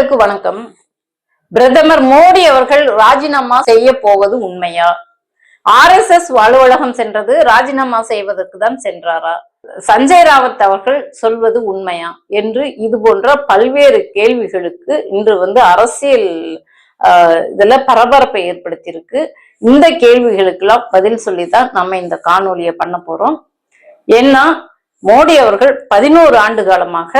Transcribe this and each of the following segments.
நேயர்களுக்கு வணக்கம். பிரதமர் மோடி அவர்கள் ராஜினாமா செய்ய போவது உண்மையா? ஆர் எஸ் எஸ் அலுவலகம் சென்றது ராஜினாமா செய்வதற்கு தான் சென்றாரா? சஞ்சய் ராவத் அவர்கள் சொல்வது உண்மையா? என்று இது போன்ற பல்வேறு கேள்விகளுக்கு இன்று வந்து அரசியல் ஆஹ், இதுல பரபரப்பை ஏற்படுத்தியிருக்கு. இந்த கேள்விகளுக்கெல்லாம் பதில் சொல்லித்தான் நம்ம இந்த காணொலியை பண்ண போறோம். ஏன்னா மோடி அவர்கள் பதினோரு ஆண்டு காலமாக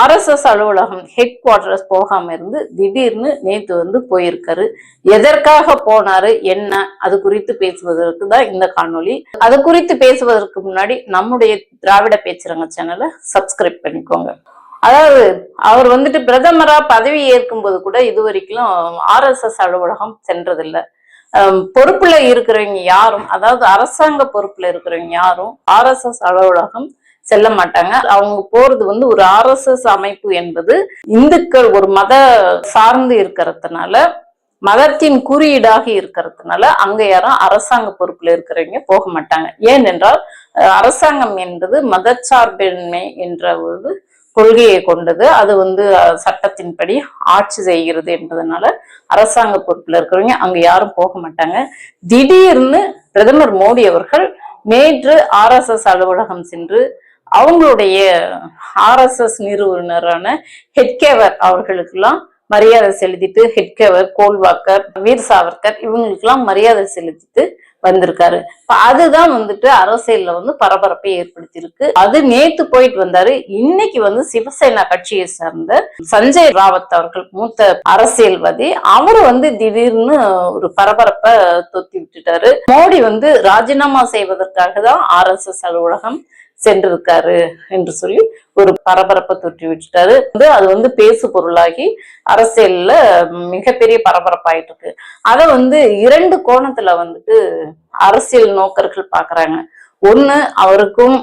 ஆர்எஸ்எஸ் அலுவலகம் ஹெட் குவார்டர்ஸ் போகாம இருந்து திடீர்னு நேத்து வந்து போயிருக்காரு. எதற்காக போனாரு என்ன அது குறித்து பேசுவதற்கு தான் இந்த காணொளி. அது குறித்து பேசுவதற்கு முன்னாடி நம்முடைய திராவிட பேச்சுரங்க சேனலை சப்ஸ்கிரைப் பண்ணிக்கோங்க. அதாவது அவர் வந்துட்டு பிரதமரா பதவி ஏற்கும்போது கூட இது வரைக்கும் ஆர்எஸ்எஸ் அலுவலகம் சென்றதில்லை. பொறுப்புல இருக்கிறவங்க யாரும் அதாவது அரசாங்க பொறுப்புல இருக்கிறவங்க யாரும் ஆர்எஸ்எஸ் அலுவலகம் செல்ல மாட்டாங்க. அவங்க போறது வந்து ஒரு ஆர்எஸ்எஸ் அமைப்பு என்பது இந்துக்கள் ஒரு மத சார்ந்து இருக்கிறதுனால மதத்தின் குறியீடாக இருக்கிறதுனால அங்க யாரும் அரசாங்க பொறுப்புல இருக்கிறவங்க போக மாட்டாங்க. ஏனென்றால் அரசாங்கம் என்பது மதச்சார்பின்மை என்ற ஒரு கொள்கையை கொண்டது. அது வந்து சட்டத்தின்படி ஆட்சி செய்கிறது என்பதனால அரசாங்க பொறுப்புல இருக்கிறவங்க அங்க யாரும் போக மாட்டாங்க. திடீர்னு பிரதமர் மோடி அவர்கள் நேற்று ஆர்எஸ்எஸ் அலுவலகம் சென்று அவங்களுடைய ஆர்எஸ்எஸ் நிறுவனரான ஹெட்கேவர் அவர்களுக்கெல்லாம் மரியாதை செலுத்திட்டு ஹெட்கேவர் கோல்வாக்கர் வீர் சாவர்கர் இவங்களுக்கெல்லாம் மரியாதை செலுத்திட்டு வந்திருக்காரு. அதுதான் வந்துட்டு அரசியல்ல வந்து பரபரப்பை ஏற்படுத்தியிருக்கு. அது நேத்து போயிட்டு வந்தாரு. இன்னைக்கு வந்து சிவசேனா கட்சியை சார்ந்த சஞ்சய் ராவத் அவர்கள் மூத்த அரசியல்வாதி அவரு வந்து திடீர்னு ஒரு பரபரப்பை தொத்தி விட்டுட்டாரு. மோடி வந்து ராஜினாமா செய்வதற்காக தான் ஆர் எஸ் எஸ் அலுவலகம் சென்றிருக்காரு என்று சொல்லி ஒரு பரபரப்பை தொற்றி விட்டுட்டாரு. வந்து அது வந்து பேசு பொருளாகி அரசியல்ல மிகப்பெரிய பரபரப்பாயிட்டு இருக்கு அதை வந்து இரண்டு கோணத்துல வந்துட்டு அரசியல் நோக்கர்கள் பாக்குறாங்க. ஒண்ணு அவருக்கும்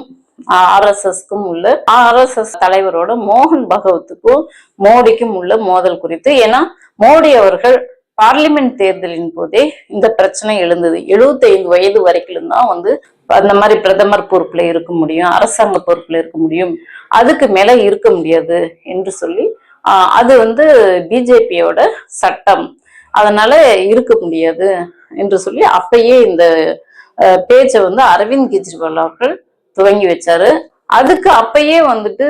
ஆர்எஸ்எஸ்க்கும் உள்ள ஆர்எஸ்எஸ் தலைவரோட மோகன் பகவத்துக்கும் மோடிக்கும் உள்ள மோதல் குறித்து. ஏன்னா மோடி அவர்கள் பார்லிமெண்ட் தேர்தலின் போதே இந்த பிரச்சனை எழுந்தது. 75 வயது வரைக்கும் தான் வந்து அந்த மாதிரி பிரதமர் பொறுப்புல இருக்க முடியும் அரசாங்க பொறுப்புல இருக்க முடியும் அதுக்கு மேல இருக்க முடியாது என்று சொல்லி அது வந்து பிஜேபியோட சட்டம். அதனால இருக்க முடியாது என்று சொல்லி அப்பயே இந்த பேச்சை வந்து அரவிந்த் கெஜ்ரிவால் அவர்கள் துவங்கி வச்சாரு. அதுக்கு அப்பயே வந்துட்டு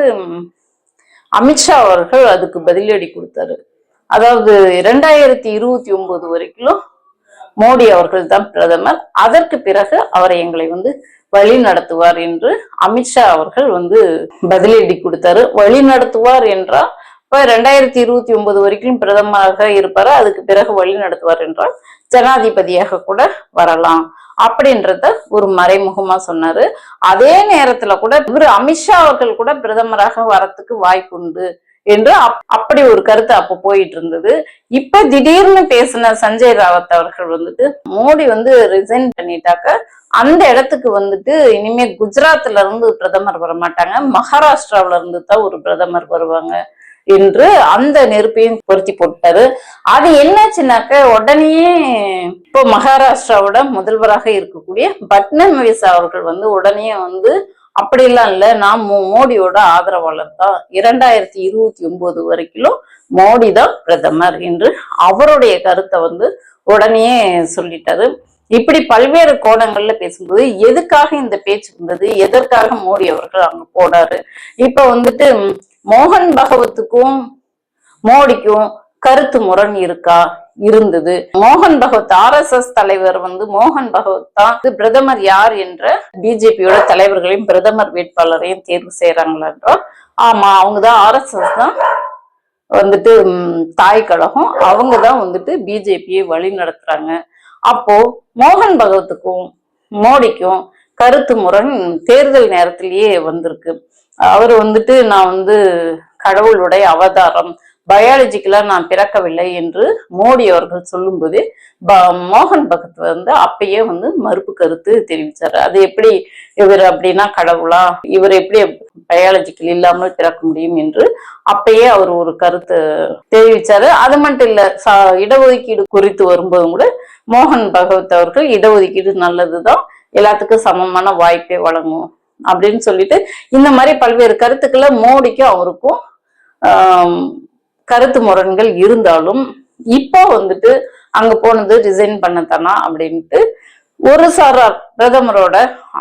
அமித்ஷா அவர்கள் அதுக்கு பதிலடி கொடுத்தாரு. அதாவது இரண்டாயிரத்தி இருபத்தி ஒன்பது வரைக்கும் மோடி அவர்கள் தான் பிரதமர். அதற்கு பிறகு அவரை எங்களை வந்து வழி நடத்துவார் என்று அமித்ஷா அவர்கள் வந்து பதிலடி கொடுத்தாரு. வழி நடத்துவார் என்றால் இப்ப ரெண்டாயிரத்தி இருபத்தி ஒன்பது வரைக்கும் பிரதமராக இருப்பாரு? அதுக்கு பிறகு வழி நடத்துவார் என்றால் ஜனாதிபதியாக கூட வரலாம் அப்படின்றத ஒரு மறைமுகமா சொன்னாரு. அதே நேரத்துல கூட இவர் அமித்ஷா அவர்கள் கூட பிரதமராக வரத்துக்கு வாய்ப்புண்டு. என்று அப்- அப்படி ஒரு கருத்து அப்ப போயிட்டு இருந்தது இப்ப திடீர்னு பேசின சஞ்சய் ராவத் அவர்கள் வந்துட்டு மோடி வந்து ரிசைன் பண்ணிட்டாக்க அந்த இடத்துக்கு வந்துட்டு இனிமே குஜராத்ல இருந்து பிரதமர் வர மாட்டாங்க இருந்து தான் ஒரு பிரதமர் வருவாங்க என்று அந்த நெருப்பையும் பொருத்தி போட்டாரு. அது என்னாச்சுனாக்க உடனேயே இப்போ மகாராஷ்டிராவோட முதல்வராக இருக்கக்கூடிய பட்னவிஸ் அவர்கள் வந்து உடனே வந்து அப்படிலாம் இல்ல. நான் மோடியோட ஆதரவாளர் தான் இரண்டாயிரத்தி இருபத்தி ஒன்பது வரைக்கும் மோடி தான் பிரதமர் என்று அவருடைய கருத்தை வந்து உடனே சொல்லிட்டாரு. இப்படி பல்வேறு கோணங்கள்ல பேசும்போது எதுக்காக இந்த பேச்சு வந்தது? எதற்காக மோடி அவர்கள் அங்க போனாரு? இப்ப வந்துட்டு மோகன் பகவத்துக்கும் மோடிக்கும் கருத்து முரண் இருக்கா? இருந்தது. மோகன் பகவத் ஆர் எஸ் எஸ் தலைவர் வந்து மோகன் பகவத் தான் பிரதமர் யார் என்ற பிஜேபியோட தலைவர்களையும் பிரதமர் வேட்பாளரையும் தேர்வு செய்யறாங்களா என்றால் ஆமா அவங்கதான் ஆர் எஸ் எஸ் தான் வந்துட்டு தாய் கழகம். அவங்க தான் வந்துட்டு பிஜேபியை வழி நடத்துறாங்க. அப்போ மோகன் பகவத்துக்கும் மோடிக்கும் கருத்து முரண் தேர்தல் நேரத்திலேயே வந்திருக்கு. அவர் வந்துட்டு நான் வந்து கடவுளுடைய அவதாரம் பயாலஜிக்கலாக நான் பிறக்கவில்லை என்று மோடி அவர்கள் சொல்லும்போது ப- மோகன் பகத் வந்து அப்பயே வந்து மறுப்பு கருத்து தெரிவித்தார் அது எப்படி இவர் அப்படின்னா கடவுளா? இவர் எப்படி பயாலஜிக்கல் இல்லாமல் பிறக்க முடியும் என்று அப்பயே அவர் ஒரு கருத்து தெரிவித்தாரு அது மட்டும் இல்ல ச- இடஒதுக்கீடு குறித்து வரும்போதும் கூட மோகன் பகவத் அவர்கள் இடஒதுக்கீடு நல்லதுதான் எல்லாத்துக்கும் சமமான வாய்ப்பே வழங்கும் அப்படின்னு சொல்லிட்டு இந்த மாதிரி பல்வேறு கருத்துக்களை மோடிக்கும் அவருக்கும் கருத்து முரண்கள் இருந்தாலும் இப்போ வந்துட்டு அங்க போனது ரிசைன் பண்ணத்தானா அப்படின்ட்டு ஒரு சாரார் பிரதமரோட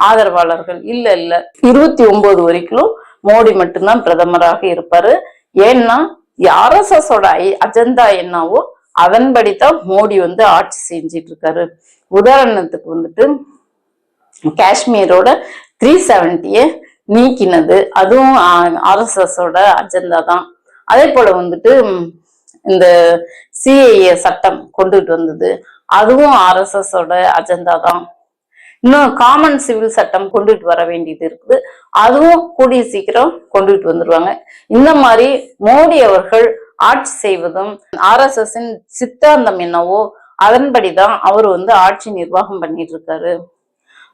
ஆதரவாளர்கள் இல்ல இல்ல. இருபத்தி ஒன்பது வரைக்கும் மோடி மட்டும்தான் பிரதமராக இருப்பாரு. ஏன்னா ஆர்எஸ்எஸோட அஜெண்டா என்னவோ அதன்படித்தான் மோடி வந்து ஆட்சி செஞ்சிட்டு இருக்காரு உதாரணத்துக்கு வந்துட்டு காஷ்மீரோட த்ரீ செவன்டிய நீக்கினது அதுவும் ஆர்எஸ்எஸோட அஜெண்டா தான். அதே போல வந்துட்டு இந்த சிஐஏ சட்டம் கொண்டுட்டு வந்தது. அதுவும் ஆர்எஸ்எஸோட அஜெண்டா தான். இன்னும் காமன் சிவில் சட்டம் கொண்டுட்டு வர வேண்டியது இருக்குது. அதுவும் கூடிய சீக்கிரம் கொண்டுட்டு வந்துருவாங்க. இந்த மாதிரி மோடி அவர்கள் ஆட்சி செய்வதும் ஆர்எஸ்எஸ்ஸின் சித்தாந்தம் என்னவோ அதன்படிதான் அவர் வந்து ஆட்சி நிர்வாகம் பண்ணிட்டு இருக்காரு.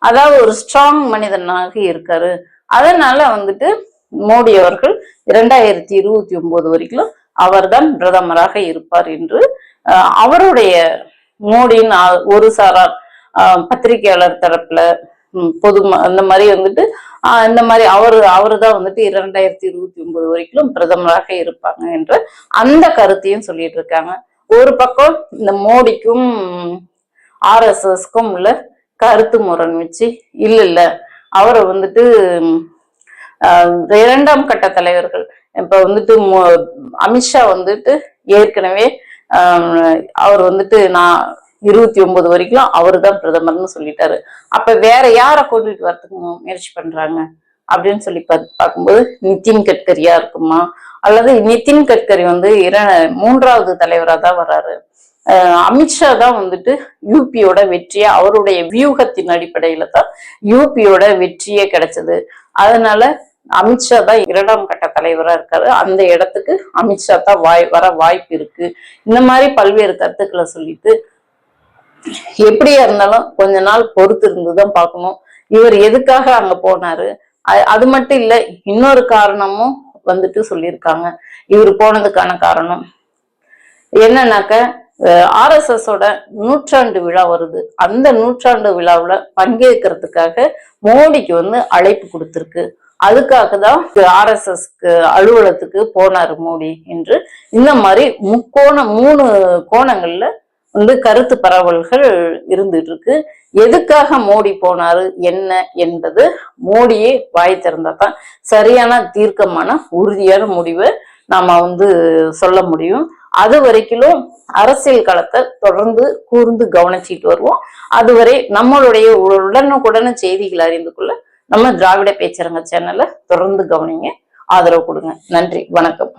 அதாவது ஒரு ஸ்ட்ராங் மனிதனாக இருக்காரு. அதனால வந்துட்டு மோடி அவர்கள் இரண்டாயிரத்தி இருபத்தி ஒன்பது வரைக்கும் அவர்தான் பிரதமராக இருப்பார் என்று அவருடைய மோடியின் ஒரு சாரார் பத்திரிகையாளர் தரப்புல பொது அந்த மாதிரி வந்துட்டு ஆஹ் இந்த மாதிரி அவர் அவரு தான் வந்துட்டு இரண்டாயிரத்தி இருபத்தி ஒன்பது வரைக்கும் பிரதமராக இருப்பாங்க என்ற அந்த கருத்தையும் சொல்லிட்டு இருக்காங்க. ஒரு பக்கம் இந்த மோடிக்கும் ஆர்எஸ்எஸ்க்கும் உள்ள கருத்து முரண் வச்சு இல்ல இல்ல அவரை வந்துட்டு இரண்டாம் கட்ட தலைவர்கள். இப்ப வந்துட்டு மோ- அமித்ஷா வந்துட்டு ஏற்கனவே அவர் வந்துட்டு நான் இருபத்தி ஒன்பது வரைக்கும் அவரு தான் பிரதமர்னு சொல்லிட்டாரு. அப்ப வேற யாரை கூட்டிட்டு வரதுக்கு முயற்சி பண்றாங்க? அப்படின்னு சொல்லி பாத்- பார்க்கும்போது நிதின் கட்கரியா இருக்குமா? அல்லது நிதின் கட்கரி வந்து இர மூன்றாவது தலைவரா தான் வர்றாரு அமித்ஷா தான் வந்துட்டு யூபியோட வெற்றியை அவருடைய வியூகத்தின் அடிப்படையில தான் யூபியோட வெற்றியே கிடைச்சது. அதனால அமித்ஷா தான் இரண்டாம் கட்ட தலைவரா இருக்காரு. அந்த இடத்துக்கு அமித்ஷா தான் வாய் வர வாய்ப்பு இருக்கு. இந்த மாதிரி பல்வேறு கருத்துக்களை சொல்லிட்டு எப்படியா இருந்தாலும் கொஞ்ச நாள் பொறுத்து இருந்துதான் பார்க்கணும். இவர் எதுக்காக அங்க போனாரு? அது மட்டும் இல்ல இன்னொரு காரணமும் வந்துட்டு சொல்லியிருக்காங்க. இவர் போனதுக்கான காரணம் என்னன்னாக்க எஸ் ஓட நூற்றாண்டு விழா வருது. அந்த நூற்றாண்டு விழாவுல பங்கேற்கிறதுக்காக மோடிக்கு வந்து அழைப்பு கொடுத்துருக்கு. அதுக்காக தான் ஆர்எஸ்எஸ்க்கு அலுவலகத்துக்கு போனார் மோடி என்று. இந்த மாதிரி முக்கோண மூணு கோணங்கள்ல வந்து கருத்து பரவல்கள் இருந்துட்டு இருக்கு எதுக்காக மோடி போனாரு என்ன என்பது மோடியே வாய் திறந்தா தான் சரியான தீர்க்கமான உறுதியான முடிவை நாம வந்து சொல்ல முடியும். அது வரைக்கும் அரசியல் களத்தை தொடர்ந்து கூர்ந்து கவனிச்சிட்டு வருவோம். அதுவரை நம்மளுடைய உடனுக்குடன செய்திகள் அறிந்து கொள்ள நம்ம திராவிட பேச்சரங்க சேனலை தொடர்ந்து கவனிங்க. ஆதரவு கொடுங்க. நன்றி. வணக்கம்.